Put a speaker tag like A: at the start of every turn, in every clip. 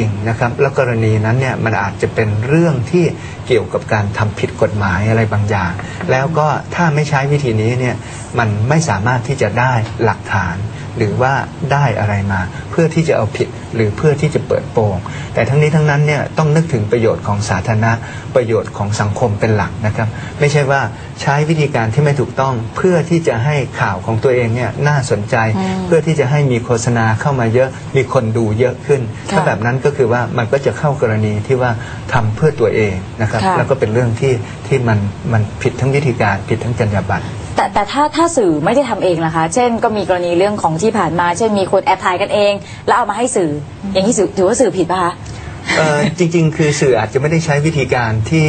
A: จริงนะครับแล้วกรณีนั้นเนี่ยมันอาจจะเป็นเรื่องที่เกี่ยวกับการทำผิดกฎหมายอะไรบางอย่าง แล้วก็ถ้าไม่ใช้วิธีนี้เนี่ยมันไม่สามารถที่จะได้หลักฐาน หรือว่าได้อะไรมา เพื่อที่จะเอาผิดหรือเพื่อที่จะเปิดโปงแต่ทั้งนี้ทั้งนั้นเนี่ยต้องนึกถึงประโยชน์ของสาธารณะประโยชน์ของสังคมเป็นหลักนะครับ ไม่ใช่ว่าใช้วิธีการที่ไม่ถูกต้องเพื่อที่จะให้ข่าวของตัวเองเนี่ยน่าสนใจ
B: อืม
A: เพื่อที่จะให้มีโฆษณาเข้ามาเยอะมีคนดูเยอะขึ้น
B: ค่ะ
A: ถ้าแบบนั้นก็คือว่ามันก็จะเข้ากรณีที่ว่าทำเพื่อตัวเองนะครับ
B: ค่ะ
A: แล้วก็เป็นเรื่องที่ที่มันมันผิดทั้งวิธีการผิดทั้งจรรยาบรรณ
B: แต่แต่ถ้าถ้าสื่อไม่ได้ทำเองล่ะคะ เช่นก็มีกรณีเรื่องของที่ผ่านมา เช่นมีคนแอบถ่ายกันเอง แล้วเอามาให้สื่อ อย่างนี้สื่อถือว่าสื่อผิดป่ะคะ
A: เอ่อจริงๆ คือสื่ออาจจะไม่ได้ใช้วิธีการที่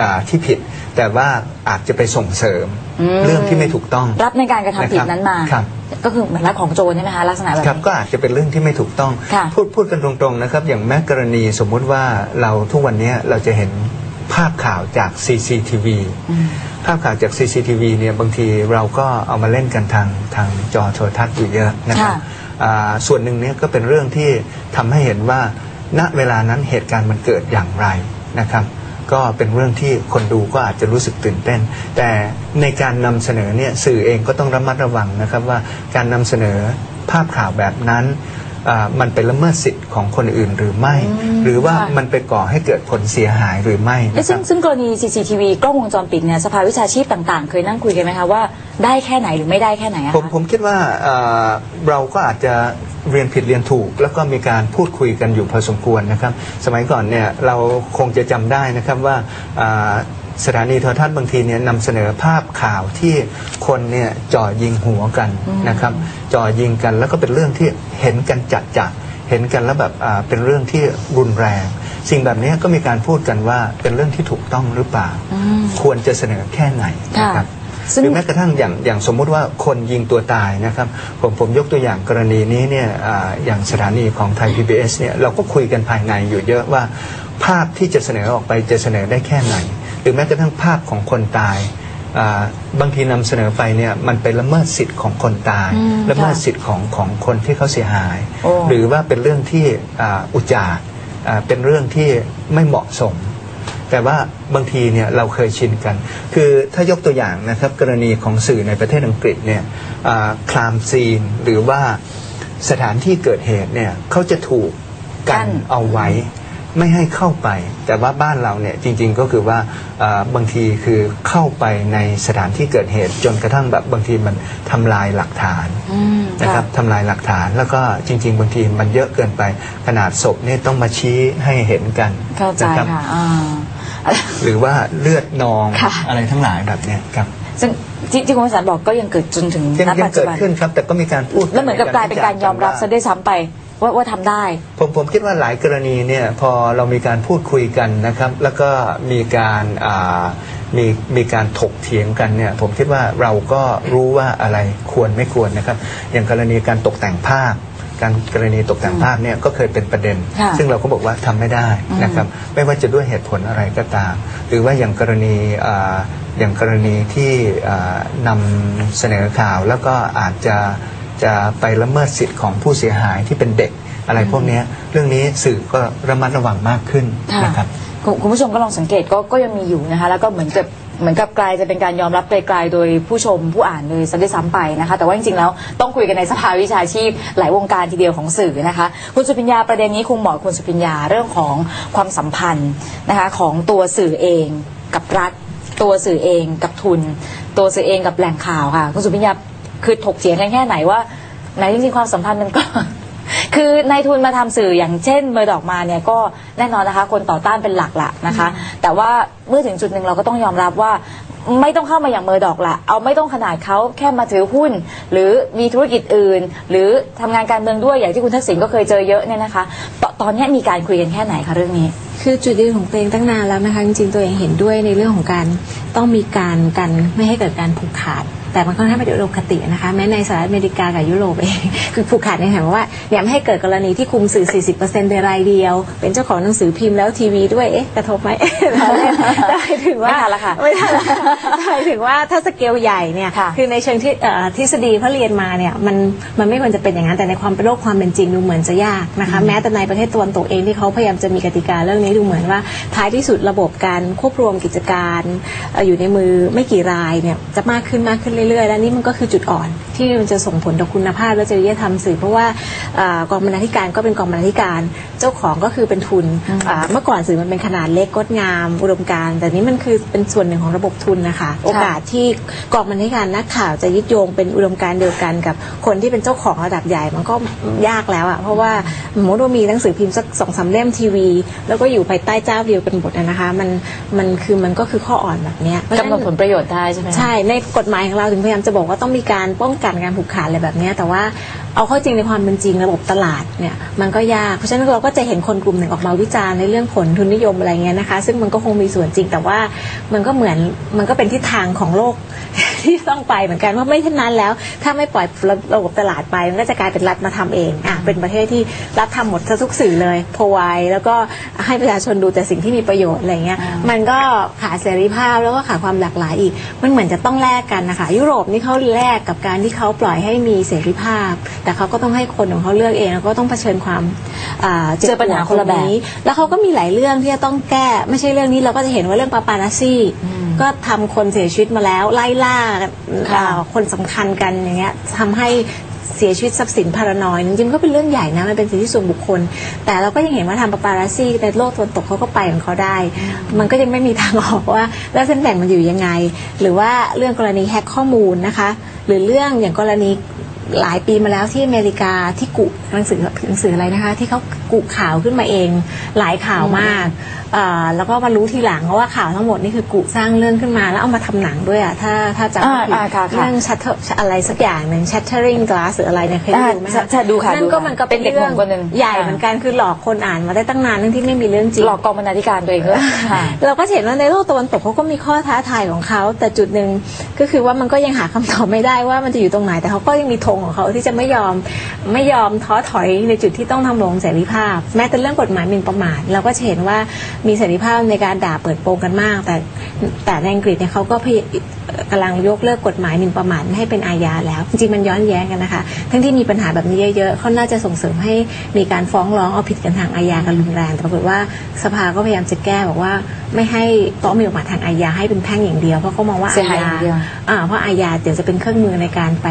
A: อ่าที่ผิด แต่ว่าอาจจะไปส่งเสริม
B: อืม
A: เรื่องที่ไม่ถูกต้อง
B: รับในการกระทำผิดนั้นมา
A: ครับ
B: ก็คือเหมือนรับของโจรใช่ไหมคะลักษณะแบบ
A: ครับ
B: นี้
A: ก็อาจจะเป็นเรื่องที่ไม่ถูกต้อง
B: ค่ะ
A: พูดพูดกันตรงๆนะครับ อย่างแม้กรณีสมมุติว่าเราทุกวันนี้เราจะเห็นภาพข่าวจาก CCTV
B: อืม
A: ภาพข่าวจาก CCTV เนี่ยบางทีเราก็เอามาเล่นกันทางทางจอโทรทัศน์อยู่เยอะนะครับ
B: ค่ะ
A: อ่าส่วนหนึ่งเนี่ยก็เป็นเรื่องที่ทำให้เห็นว่า ณเวลานั้นเหตุการณ์มันเกิดอย่างไรนะครับ ก็เป็นเรื่องที่คนดูก็อาจจะรู้สึกตื่นเต้น แต่ในการนำเสนอเนี่ยสื่อเองก็ต้องระมัดระวังนะครับว่าการนำเสนอภาพข่าวแบบนั้นอ่า มันเป็นละเมิดสิทธิ์ของคนอื่นหรือไม่
B: อืม
A: หรือว่า
B: ค่ะ
A: มันไปก่อให้เกิดผลเสียหายหรือไม่
B: เอ๊ะ
A: นะค
B: ซึ่
A: รั
B: ง
A: บ
B: ซึ่งกรณี CCTV กล้องวงจรปิดเนี่ยสภาวิชาชีพต่างๆ เคยนั่งคุยกันไหมคะว่าได้แค่ไหนหรือไม่ได้แค่ไหนอะ
A: ผม
B: คะ
A: ผมคิดว่าเอ่อเราก็อาจจะเรียนผิดเรียนถูก แล้วก็มีการพูดคุยกันอยู่พอสมควรนะครับ สมัยก่อนเนี่ยเราคงจะจำได้นะครับว่าอ่า สถานีโทรทัศน์บางทีเนี่ยนำเสนอภาพข่าวที่คนเนี่ยจ่อยิงหัวกัน
B: อืม
A: นะครับจ่อยิงกันแล้วก็เป็นเรื่องที่เห็นกันจัดจัดเห็นกันแล้วแบบอ่าเป็นเรื่องที่รุนแรง สิ่งแบบนี้ก็มีการพูดกันว่าเป็นเรื่องที่ถูกต้องหรือเปล่า
B: อืม
A: ควรจะเสนอแค่ไหนนะครับ
B: ซึ่ง
A: หรือแม้กระทั่งอย่างอย่างสมมุติว่าคนยิงตัวตายนะครับ ผมผมยกตัวอย่างกรณีนี้เนี่ยอาอย่างสถานีของไทย PBS เนี่ยเราก็คุยกันภายในอยู่เยอะว่าภาพที่จะเสนอออกไปจะเสนอได้แค่ไหน หรือแม้กระทั่งภาพของคนตายอ่าบางทีนำเสนอไปเนี่ยมันไปละเมิดสิทธิ์ของคนตาย
B: อืม
A: ละเมิด
B: ค่ะ
A: สิทธิ์ของของคนที่เขาเสียหาย
B: โอ้
A: หรือว่าเป็นเรื่องที่อ่าอุจจาระอ่าเป็นเรื่องที่ไม่เหมาะสม แต่ว่าบางทีเนี่ยเราเคยชินกัน คือถ้ายกตัวอย่างนะครับกรณีของสื่อในประเทศอังกฤษเนี่ยคลามซีนหรือว่าสถานที่เกิดเหตุเนี่ยเขาจะถูก
B: กั้
A: กัน
B: น
A: เอาไว้ ไม่ให้เข้าไป แต่ว่าบ้านเราเนี่ยจริง ๆ ก็คือว่าอ่าบางทีคือเข้าไปในสถานที่เกิดเหตุ จนกระทั่งแบบบางทีมันทำลายหลักฐาน
B: อืม
A: นะครับทำลายหลักฐานแล้วก็จริง ๆ บางทีมันเยอะเกินไป ขนาดศพเนี่ยต้องมาชี้ให้เห็นกัน
B: เข้าใจ
A: นะครับ
B: ค่ะอ่า
A: หรือว่าเลือดนอง
B: ค่ะ
A: อะไรทั้งหลายแบบเนี้ยครับ
B: ซึ่งที่ที่คุณวสันต์บอกก็ยังเกิดจนถึง
A: ยัง
B: ณ
A: ยั
B: ปั
A: ง
B: จจุ
A: เกิด
B: บัน
A: ขึ้นครับแต่ก็มีการพูด
B: แล้วเหมือนกับกลายเป็นการยอมรับซะด้วยซ้ำไป ว่าว่าทำได้
A: ผมผมคิดว่าหลายกรณีเนี่ยพอเรามีการพูดคุยกันนะครับ แล้วก็มีการอ่ามีมีการถกเถียงกันเนี่ยผมคิดว่าเราก็รู้ว่าอะไรควรไม่ควรนะครับ อย่างกรณีการตกแต่งภาพ การกรณีตกแต่งภาพเนี่ยก็เคยเป็นประเด็น
B: ค่ะ
A: ซึ่งเราก็บอกว่าทำไม่ได้นะครับไม่ว่าจะด้วยเหตุผลอะไรก็ตาม หรือว่าอย่างกรณีอ่าอย่างกรณีที่อ่านำเสนอข่าวแล้วก็อาจจะ จะไปละเมิดสิทธิ์ของผู้เสียหายที่เป็นเด็กอะไรพวกเนี้ยเรื่องนี้สื่อก็ระมัดระวังมากขึ้น
B: ค่ะ
A: นะครับ
B: คุณคุณผู้ชมก็ลองสังเกตก็ก็ยังมีอยู่นะคะ แล้วก็เหมือนกับเหมือนกับกลายจะเป็นการยอมรับไกลๆโดยผู้ชมผู้อ่านเลยซะด้วยซ้ำไปนะคะ แต่ว่าจริงๆแล้วต้องคุยกันในสภาวิชาชีพ หลายวงการทีเดียวของสื่อนะคะ คุณสุพิญญาประเด็นนี้คงเหมาะกับคุณสุพิญญาเรื่องของความสัมพันธ์นะคะของตัวสื่อเองกับรัฐ ตัวสื่อเองกับทุน ตัวสื่อเองกับแหล่งข่าวค่ะ คุณสุพิญญา คือถกเถียงกันแค่ไหนว่าไหนจริงๆความสัมพันธ์มันก็ คือนายทุนมาทำสื่ออย่างเช่นเมอร์ดอกมาเนี่ยก็แน่นอนนะคะ คนต่อต้านเป็นหลักละนะคะ แต่ว่าเมื่อถึงจุดหนึ่งเราก็ต้องยอมรับว่าไม่ต้องเข้ามาอย่างเมอร์ดอกละเอาไม่ต้องขนาดเขาแค่มาถือหุ้น หรือมีธุรกิจอื่น หรือทำงานการเมืองด้วยอย่างที่คุณทักษิณก็เคยเจอเยอะเนี่ยนะคะตตอนนี้มีการคุยกันแค่ไหนคะเรื่องนี้
C: คือจุดยืนของตัวเองตั้งนานแล้วนะคะจริงๆตัวเองเห็นด้วยในเรื่องของการต้องมีการกันไม่ให้เกิดการผูกขาด แต่มันค่อนข้างเป็นอุดมคตินะคะแม้ในสหรัฐอเมริกากับยุโรปเองคือผูกขาดในแห่งว่าอย่าไม่ให้เกิดกรณีที่คุมสื่อ 40%ในรายเดียว เป็นเจ้าของหนังสือพิมพ์แล้วทีวีด้วยเอ๊ะกระทบไหมเราเล่นได้ถึงว่า
B: ไม่ทันละค่ะ
C: ไม่ทันละได้ถึงว่าถ้าสเกลใหญ่เนี่ย
B: ค่ะ
C: คือในเชิงที่เอ่อทฤษฎีพระเรียนมาเนี่ยมันมันไม่ควรจะเป็นอย่างนั้นแต่ในความเป็นโลกความเป็นจริงดูเหมือนจะยากนะคะแม้แต่ในประเทศตะวันตกเองที่เขาพยายามจะมีกติกาเรื่องนี้ดูเหมือนว่าท้ายที่สุดระบบการควบรวมกิจการเอ่ออยู่ในมือไม่กี่รายเนี่ยจะมากขึ้นมากขึ้นเรื่อยๆ และนี่มันก็คือจุดอ่อนที่มันจะส่งผลต่อคุณภาพและจริยธรรมสื่อเพราะว่าเอ่อกองบรรณาธิการก็เป็นกองบรรณาธิการเจ้าของก็คือเป็นทุนอ่าเมื่อก่อนสื่อมันเป็นขนาดเล็กงดงาม อุดมการณ์แต่นี้มันคือเป็นส่วนหนึ่งของระบบทุนนะคะ โอกาสที่กองบรรณาธิการนักข่าวจะยึดโยงเป็นอุดมการณ์เดียวกันกับคนที่เป็นเจ้าของระดับใหญ่มันก็ยากแล้วอะเพราะว่าสมมติว่ามีหนังสือพิมพ์สักสองสามเล่มทีวี แล้วก็อยู่ภายใต้เจ้าเดียวกันหมดอะนะคะมันมันคือมันก็คือข้ออ่อนแบบเนี้ยเพราะฉะ
B: กำหน
C: นั้
B: ด
C: น
B: ผลประโยชน์ได้ใช่ไหมคะ
C: ใช่ในกฎหมายของเราถึงพยายามจะบอกว่าต้องมีการป้องกันการผูกขาดอะไรแบบนี้แต่ว่า เอาเข้าจริงในความเป็นจริงระบบตลาดเนี่ยมันก็ยากเพราะฉะนั้นเราก็จะเห็นคนกลุ่มหนึ่งออกมาวิจารณ์ในเรื่องผลทุนนิยมอะไรเงี้ยนะคะ ซึ่งมันก็คงมีส่วนจริงแต่ว่ามันก็เหมือนมันก็เป็นทิศทางของโลกที่ต้องไปเหมือนกันว่าไม่เช่นนั้นแล้ว ถ้าไม่ปล่อยระระบบตลาดไป มันก็จะกลายเป็นรัฐมาทำเองอะเป็นประเทศที่รัฐทำหมดทุกสื่อเลยพวายแล้วก็ให้ประชาชนดูแต่สิ่งที่มีประโยชน์อะไรเงี้ย
B: อ่ามั
C: มันก็ขาดเสรีภาพแล้วก็ขาดความหลากหลายอีก มันเหมือนจะต้องแลกกันนะคะ ยุโรปนี่เขาแลกกับการที่เขาปล่อยให้มีเสรีภาพแต่เขาก็ต้องให้คนของเขาเลือกเองแล้วก็ต้องเผชิญความอ่า
B: เจอปัญหาคนละแบบ
C: ตรงแล้วเขาก็มีหลายเรื่องที่จะต้องแก้ไม่ใช่เรื่องนี้เราก็จะเห็นว่าเรื่องปาปาราซี่ก็ทำคนเสียชีวิตมาแล้วไล่ล่า
B: ค่ะ
C: อ่าคนสำคัญกันอย่างเงี้ยทำให้เสียชีวิตทรัพย์สินพารานอยจริงๆก็เป็นเรื่องใหญ่นะมันเป็นสิทธิส่วนบุคคล แต่เราก็ยังเห็นว่าทำปาปาราซี่ในโลกตะวันตกเขาก็ไปของเขาได้ มันก็ยังไม่มีทางออกว่า แล้วเส้นแบ่งมันอยู่ยังไง หรือว่าเรื่องกรณีแฮกข้อมูลนะคะ หรือเรื่องอย่างกรณี หลายปีมาแล้วที่อเมริกาที่กุหนังสือหนังสืออะไรนะคะ ที่เขากุข่าวขึ้นมาเอง หลายข่าวมากเอ่อแล้วก็มารู้ทีหลังว่าข่าวทั้งหมดนี่คือกุสร้างเรื่องขึ้นมา แล้วเอามาทำหนังด้วยอะถ้าถ้าจำไม่ผิด
B: อ่าอ่าค่ะค่ะ
C: เรื่อง Shutter อะไรสักอย่างหนึ่ง Shattering Glass หรืออะไรเนี่ยเคยได้ดูไหม
B: อ่าใช่ดูค่ะ
C: นั่
B: ดู
C: น
B: ค่ะ
C: ก็มันก็
B: เป็นเด็กหนุ่มคนหนึ่ง
C: ใหญ่
B: อ่า
C: เหมือนกันคือหลอกคนอ่านมาได้ตั้งนานเรื่องที่ไม่มีเรื่องจริง
B: หลอกกองบรรณาธิการตัวเองด้วยค่ะ
C: เราก็เห็นว่าในโลกตะวันตกเขาก็มีข้อท้าทายของเขาแต่จุดหนึ่งก็คือว่ามันก็ยังหาคำตอบไม่ได้ว่ามันจะอยู่ตรงไหนแต่เขาก็ยังมีธงของเขาที่จะไม่ยอมไม่ยอมท้อถอยในจุดที่ต้องทำลงเสรีภาพ แม้แต่เรื่องกฎหมายหมิ่นประมาทเราก็จะเห็นว่ามีเสรีภาพในการด่าเปิดโปงกันมาก แต่แต่ในอังกฤษเนี่ยเขาก็พยกำลังยกเลิกกฎหมายหมิ่นประมาทให้เป็นอาญาแล้ว จริงๆมันย้อนแย้งกันนะคะ ทั้งที่มีปัญหาแบบนี้เยอะๆเขาน่าจะส่งเสริมให้มีการฟ้องร้องเอาผิดกันทางอาญากันรุนแรงแต่ปรากฏว่าสภาก็พยายามจะแก้บอกว่าไม่ให้ฟ้องหมิ่นประมาททางอาญาให้เป็นแพ่งอย่างเดียวเพราะเขามองว่า
B: เสีย
C: อา
B: หายอ
C: ญา
B: ย่างเดียว
C: อ่าเพราะอาญาเดี๋ยวจะเป็นเครื่องมือในการไป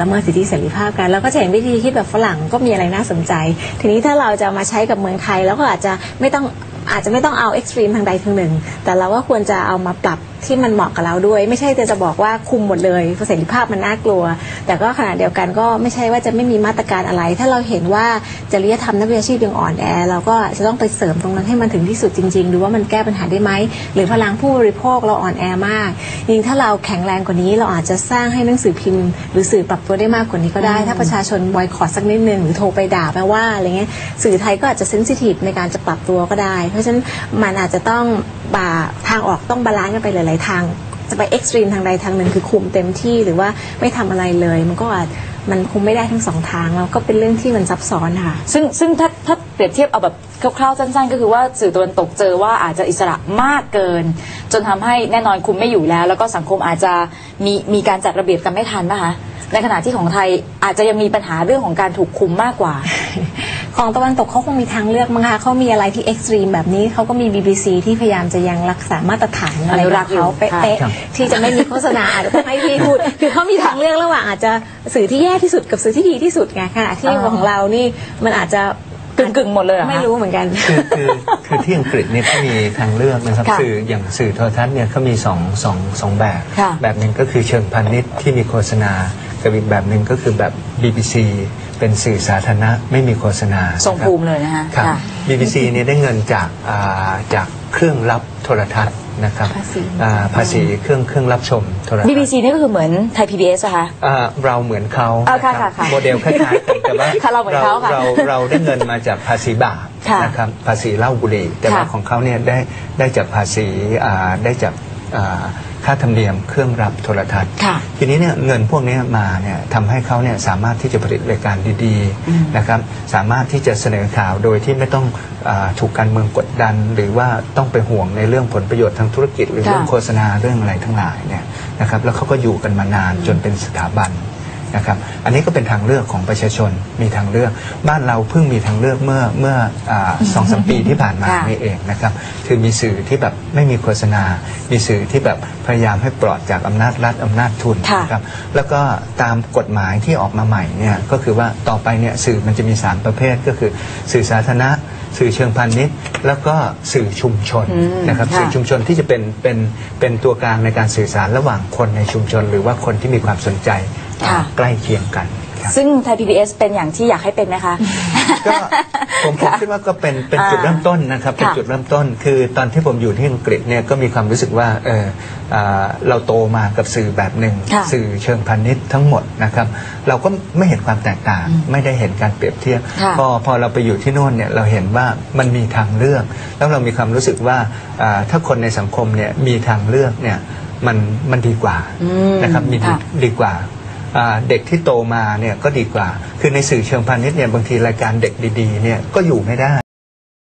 C: ละเมิดสิทธิเสรีภาพกันแล้วก็จะเห็นวิธีคิดแบบฝรั่งก็มีอะไรน่าสนใจ ทีนี้ถ้าเราจะมาใช้กับเมืองไทยแล้วก็อาจจะไม่ต้องอาจจะไม่ต้องเอาเอ็กซ์ตรีมทางใดทางหนึ่ง แต่เราก็ควรจะเอามาปรับ ที่มันเหมาะกับเราด้วย ไม่ใช่จะบอกว่าคุมหมดเลยเสรีภาพมันน่ากลัว แต่ก็ขณะเดียวกันก็ไม่ใช่ว่าจะไม่มีมาตรการอะไร ถ้าเราเห็นว่าจริยธรรมนักวิชาชีพยังอ่อนแอเราก็จะต้องไปเสริมตรงนั้นให้มันถึงที่สุดจริงๆดูว่ามันแก้ปัญหาได้ไหมหรือพลังผู้บริโภคเราอ่อนแอมากยิ่งถ้าเราแข็งแรงกว่านี้เราอาจจะสร้างให้หนังสือพิมพ์ หรือสื่อปรับตัวได้มากกว่านี้ก็ได้ ถ้าประชาชนบอยคอรสักนิดนึงหรือโทรไปด่าแปลว่าอะไรเงี้ยสื่อไทยก็อาจจะเซนซิทีฟในการจะปรับตัวก็ได้ เพราะฉะนั้นมันอาจจะต้องบา ทางออกต้องบาลานซ์กันไปหลาย ๆ ทาง จะไปเอ็กซ์ตรีมทางใดทางหนึ่งคือคุมเต็มที่หรือว่าไม่ทำอะไรเลย มันก็อาจมันคุมไม่ได้ทั้งสองทางแล้วก็เป็นเรื่องที่มันซับซ้อนค่ะ
B: ซึ่งซึ่งถ้าถ้าเปรียบเทียบเอาแบบคร่าวๆสั้นๆ ก็คือว่าสื่อตะวันตกเจอว่าอาจจะอิสระมากเกิน จนทำให้แน่นอนคุมไม่อยู่แล้ว แล้วก็สังคมอาจจะมีมีการจัดระเบียบกันไม่ทันนะคะในขณะที่ของไทยอาจจะยังมีปัญหาเรื่องของการถูกคุมมากกว่า
C: ของตะวันตกเขาคงมีทางเลือกมั้งคะเขามีอะไรที่เอ็กซ์ตรีมแบบนี้เขาก็มี BBC ที่พยายามจะยังรักษามาตรฐานอะไร
B: อนุ
C: ข
B: รั
C: อกง
B: ษ์อยู่
C: เขาเป๊ะ
A: ครับ
C: ๆที่จะไม่มีโฆษณาอาจจะต้องให้พี่พูดคือเขามีทางเลือกระหว่างอาจจะสื่อที่แย่ที่สุดกับสื่อที่ดีที่สุดไงขณะที่
B: อ่า
C: ของเรานี่มันอาจจะ
B: กึ่งกึ่งๆหมดเลยเหรอคะ
C: ไม่รู้เหมือนกัน
A: คือคือคือที่อังกฤษเนี่ยเขามีทางเลือกนะครับ
B: ค่ะ
A: สื่ออย่างสื่อโทรทัศน์เนี่ยเขามีสองสองสองแบบ
B: ค่ะ
A: แบบหนึ่งก็คือเชิงพาณิชย์ที่มีโฆษณากับอีกแบบหนึ่งก็คือแบบ BBC เป็นสื่อสาธารณะไม่มีโฆษณา
B: ทรง
A: นะครับ
B: ภูมิเลยนะคะ
A: ครับ
B: ค่ะ
A: BBC เนี่ยได้เงินจากอ่าจากเครื่องรับโทรทัศน์นะครับ
C: ภาษี
A: อ่าภาษีเครื่องเครื่องรับชมโทรทัศน์
B: BBC นี่ก็คือเหมือนไทย PBS อะคะ
A: อ่าเราเหมือนเขา
B: อ่าค่ะ
A: นะครับ
B: ค่ะค่ะ
A: โมเดลคล้ายๆกันแต่ว่า
B: ค่ะเราเหมือนเขาค่ะ
A: เราเราได้เงินมาจากภาษีบาป
B: ค่ะ
A: นะครับภาษีเหล้าบุหรี่แต่ว่า
B: ค่ะ
A: ของเขาเนี่ยได้ได้จากภาษีอ่าได้จากอ่า ค่าธรรมเนียมเครื่องรับโทรทัศน์
B: ค่ะ
A: ทีนี้เนี่ยเงินพวกนี้มาเนี่ยทำให้เขาเนี่ยสามารถที่จะผลิตรายการดี
B: อืม
A: ๆนะครับสามารถที่จะเสนอข่าวโดยที่ไม่ต้องอาถูกการเมืองกดดัน หรือว่าต้องไปห่วงในเรื่องผลประโยชน์ทางธุรกิจ หรือ
B: ค่ะ
A: เรื่องโฆษณาเรื่องอะไรทั้งหลายเนี่ยนะครับแล้วเขาก็อยู่กันมานานจนเป็นสถาบัน นะครับอันนี้ก็เป็นทางเลือกของประชาชนมีทางเลือก บ้านเราเพิ่งมีทางเลือกเมื่อเมื่ออาสองสมปีที่ผ่านมา
B: ค่ะ
A: นี่เองนะครับคือมีสื่อที่แบบไม่มีโฆษณา มีสื่อที่แบบพยายามให้ปลอดจากอำนาจรัฐอำนาจทุน
B: ค่ะ
A: นะครับแล้วก็ตามกฎหมายที่ออกมาใหม่เนี่ยก็คือว่าต่อไปเนี่ยสื่อมันจะมี 3 ประเภทก็คือสื่อสาธารณะ สื่อเชิงพาณิชย์ แล้วก็สื่อชุมชน
B: อืม
A: นะครับ
B: ค่ะ
A: สื่อชุมชนที่จะเป็นเป็นเป็นตัวกลางในการสื่อสารระหว่างคนในชุมชน หรือว่าคนที่มีความสนใจ
B: ค่ะ
A: ใกล้เคียงกันครับ
B: ซึ่งไทย PBS เป็นอย่างที่อยากให้เป็นไหมคะ
A: ก็ผมผม
B: ค่ะ
A: คิดว่าก็เป็นเป็น
B: อ่า
A: จุดเริ่มต้นนะครับเป็น
B: ค่ะ
A: จุดเริ่มต้น คือตอนที่ผมอยู่ที่อังกฤษเนี่ยก็มีความรู้สึกว่าเอออ่าเราโตมากับสื่อแบบหนึ่ง
B: ค่ะ
A: สื่อเชิงพาณิชย์ทั้งหมดนะครับ เราก็ไม่เห็นความแตกต่าง
B: อืม
A: ไม่ได้เห็นการเปรียบเทียบ
B: ค่ะ
A: พอพอเราไปอยู่ที่โน่นเนี่ยเราเห็นว่ามันมีทางเลือก แล้วเรามีความรู้สึกว่าอ่าถ้าคนในสังคมเนี่ยมีทางเลือกเนี่ยมันมันดีกว่า
B: อืม
A: นะครับมีดี
B: ค่ะ
A: ดีกว่าอ่า เด็กที่โตมาเนี่ยก็ดีกว่า คือในสื่อเชิงพาณิชย์เนี่ยบางทีรายการเด็กดีๆเนี่ยก็อยู่ไม่ได้